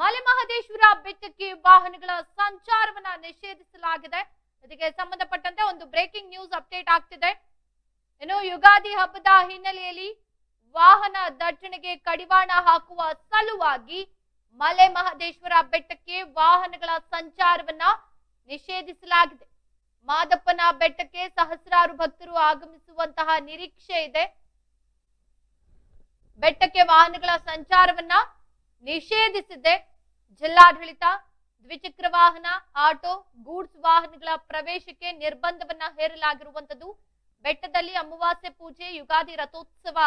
ಮಲೆಮಹದೇಶ್ವರ ಬೆಟ್ಟಕ್ಕೆ ವಾಹನಗಳ ಸಂಚಾರವನ್ನ ನಿಷೇಧಿಸಲಾಗಿದೆ. ಇದಕ್ಕೆ ಸಂಬಂಧಪಟ್ಟಂತೆ ಒಂದು ಬ್ರೇಕಿಂಗ್ ನ್ಯೂಸ್ ಅಪ್ಡೇಟ್ ಆಗ್ತಿದೆ. ಇನ್ನು ಯುಗಾದಿ ಹಬ್ಬದ ಹಿನ್ನೆಲೆಯಲ್ಲಿ ವಾಹನ ದಟ್ಟಣೆಗೆ ಕಡಿವಾಣ ಹಾಕುವ ಸಲುವಾಗಿ ಮಲೆ ಮಹದೇಶ್ವರ ಬೆಟ್ಟಕ್ಕೆ ವಾಹನಗಳ ಸಂಚಾರವನ್ನ ನಿಷೇಧಿಸಲಾಗಿದೆ. ಮಾದಪ್ಪನ ಬೆಟ್ಟಕ್ಕೆ ಸಹಸ್ರಾರು ಭಕ್ತರು ಆಗಮಿಸುವಂತಹ ನಿರೀಕ್ಷೆ ಇದೆ. ಬೆಟ್ಟಕ್ಕೆ ವಾಹನಗಳ ಸಂಚಾರವನ್ನ ನಿಷೇಧಿಸಿದೆ. ಜಿಲ್ಲಾಡಳಿತ, ದ್ವಿಚಕ್ರ ವಾಹನ, ಆಟೋ, ಗೂಡ್ಸ್ ವಾಹನಗಳ ಪ್ರವೇಶಕ್ಕೆ ನಿರ್ಬಂಧವನ್ನ ಹೇರಲಾಗಿರುವಂತದ್ದು ಬೆಟ್ಟದಲ್ಲಿ ಅಮಾವಾಸ್ಯೆ ಪೂಜೆ, ಯುಗಾದಿ ರಥೋತ್ಸವ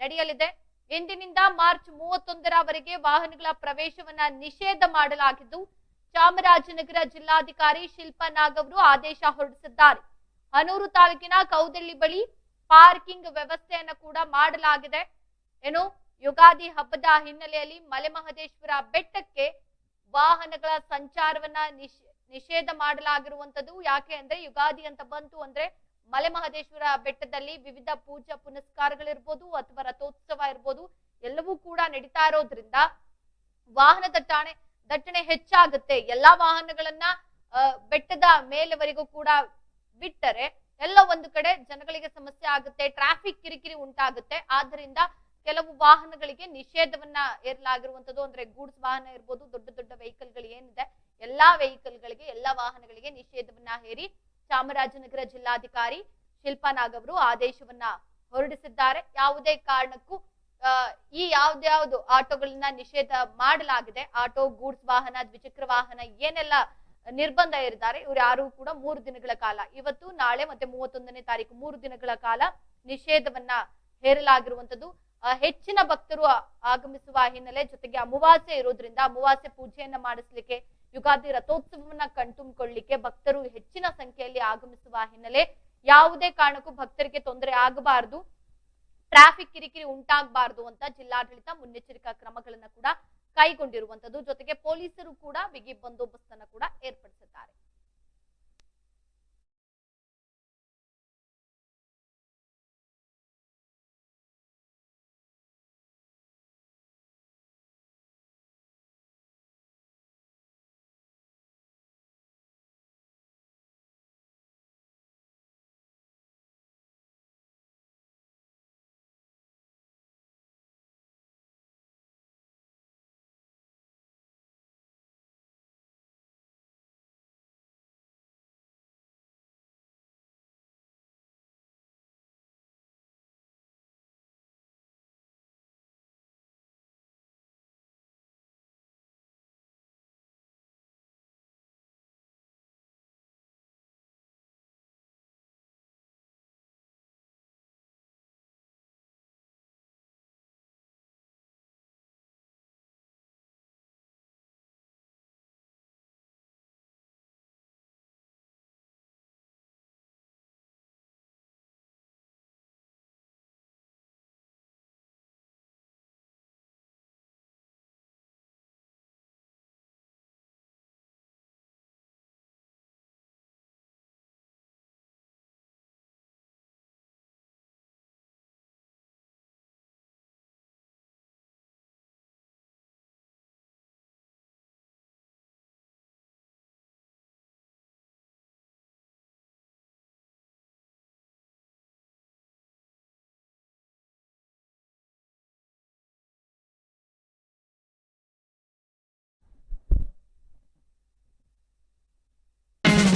ನಡೆಯಲಿದೆ. ಇಂದಿನಿಂದ ಮಾರ್ಚ್ ಮೂವತ್ತೊಂದರವರೆಗೆ ವಾಹನಗಳ ಪ್ರವೇಶವನ್ನ ನಿಷೇಧ ಮಾಡಲಾಗಿದ್ದು, ಚಾಮರಾಜನಗರ ಜಿಲ್ಲಾಧಿಕಾರಿ ಶಿಲ್ಪಾ ನಾಗ್ ಅವರು ಆದೇಶ ಹೊರಡಿಸಿದ್ದಾರೆ. ಹನೂರು ತಾಲೂಕಿನ ಕೌದಳ್ಳಿ ಬಳಿ ಪಾರ್ಕಿಂಗ್ ವ್ಯವಸ್ಥೆಯನ್ನು ಕೂಡ ಮಾಡಲಾಗಿದೆ. ಏನು, ಯುಗಾದಿ ಹಬ್ಬದ ಹಿನ್ನೆಲೆಯಲ್ಲಿ ಮಲೆಮಹದೇಶ್ವರ ಬೆಟ್ಟಕ್ಕೆ ವಾಹನಗಳ ಸಂಚಾರವನ್ನ ನಿಷ್, ನಿಷೇಧ ಮಾಡಲಾಗಿರುವಂತದ್ದು ಯಾಕೆ ಅಂದ್ರೆ ಯುಗಾದಿ ಅಂತ ಬಂತು ಅಂದ್ರೆ ಮಲೆ ಮಹದೇಶ್ವರ ಬೆಟ್ಟದಲ್ಲಿ ವಿವಿಧ ಪೂಜಾ ಪುನಸ್ಕಾರಗಳಿರ್ಬೋದು ಅಥವಾ ರಥೋತ್ಸವ ಇರ್ಬೋದು ಎಲ್ಲವೂ ಕೂಡ ನಡೀತಾ ಇರೋದ್ರಿಂದ ವಾಹನ ದಟ್ಟಣೆ ದಟ್ಟಣೆ ಹೆಚ್ಚಾಗುತ್ತೆ. ಎಲ್ಲಾ ವಾಹನಗಳನ್ನ ಬೆಟ್ಟದ ಮೇಲೆವರೆಗೂ ಕೂಡ ಬಿಟ್ಟರೆ ಎಲ್ಲ ಒಂದು ಕಡೆ ಜನಗಳಿಗೆ ಸಮಸ್ಯೆ ಆಗುತ್ತೆ, ಟ್ರಾಫಿಕ್ ಕಿರಿಕಿರಿ ಉಂಟಾಗುತ್ತೆ. ಆದ್ರಿಂದ ಕೆಲವು ವಾಹನಗಳಿಗೆ ನಿಷೇಧವನ್ನ ಏರ್ಲಾಗಿರುವಂತದ್ದು ಅಂದ್ರೆ ಗೂಡ್ಸ್ ವಾಹನ ಇರ್ಬೋದು, ದೊಡ್ಡ ದೊಡ್ಡ ವೆಹಿಕಲ್ಗಳು ಏನಿದೆ, ಎಲ್ಲಾ ವೆಹಿಕಲ್ ಗಳಿಗೆ ಎಲ್ಲಾ ವಾಹನಗಳಿಗೆ ನಿಷೇಧವನ್ನ ಹೇರಿ ಚಾಮರಾಜನಗರ ಜಿಲ್ಲಾಧಿಕಾರಿ ಶಿಲ್ಪಾ ನಾಗ್ ಅವರು ಆದೇಶವನ್ನ ಹೊರಡಿಸಿದ್ದಾರೆ. ಯಾವುದೇ ಕಾರಣಕ್ಕೂ ಈ ಯಾವ್ದ್ಯಾವ್ದು ಆಟೋಗಳನ್ನ ನಿಷೇಧ ಮಾಡಲಾಗಿದೆ, ಆಟೋ, ಗೂಡ್ಸ್ ವಾಹನ, ದ್ವಿಚಕ್ರ ವಾಹನ ಏನೆಲ್ಲ ನಿರ್ಬಂಧ ಇರಿದ್ದಾರೆ ಇವ್ರು ಯಾರು ಕೂಡ ಮೂರು ದಿನಗಳ ಕಾಲ, ಇವತ್ತು, ನಾಳೆ ಮತ್ತೆ ಮೂವತ್ತೊಂದನೇ ತಾರೀಕು ಮೂರು ದಿನಗಳ ಕಾಲ ನಿಷೇಧವನ್ನ ಹೇರಲಾಗಿರುವಂತದ್ದು. ಹೆಚ್ಚಿನ ಭಕ್ತರು ಆಗಮಿಸುವ ಹಿನ್ನೆಲೆ ಜೊತೆಗೆ ಅಮಾವಾಸ್ಯೆ ಇರೋದ್ರಿಂದ ಅಮಾವಾಸ್ಯೆ ಪೂಜೆಯನ್ನ ಮಾಡಿಸ್ಲಿಕ್ಕೆ, ಯುಗಾದಿ ರಥೋತ್ಸವವನ್ನ ಕಣ್ತುಂಬಿಕೊಳ್ಳಿಕ್ಕೆ ಭಕ್ತರು ಹೆಚ್ಚಿನ ಸಂಖ್ಯೆಯಲ್ಲಿ ಆಗಮಿಸುವ ಹಿನ್ನೆಲೆ ಯಾವುದೇ ಕಾರಣಕ್ಕೂ ಭಕ್ತರಿಗೆ ತೊಂದರೆ ಆಗಬಾರದು. ಟ್ರಾಫಿಕ್ ಕಿರಿಕಿರಿ ಉಂಟಾಗಬಾರದು ಅಂತ ಜಿಲ್ಲಾಡಳಿತ ಮುನ್ನೆಚ್ಚರಿಕಾ ಕ್ರಮಗಳನ್ನ ಕೂಡ ಕೈಗೊಂಡಿರುವಂತದ್ದು. ಜೊತೆಗೆ ಪೊಲೀಸರು ಕೂಡ ಬಿಗಿ ಬಂದೋಬಸ್ತ್ ಅನ್ನ ಕೂಡ ಏರ್ಪಡಿಸಿದ್ದಾರೆ.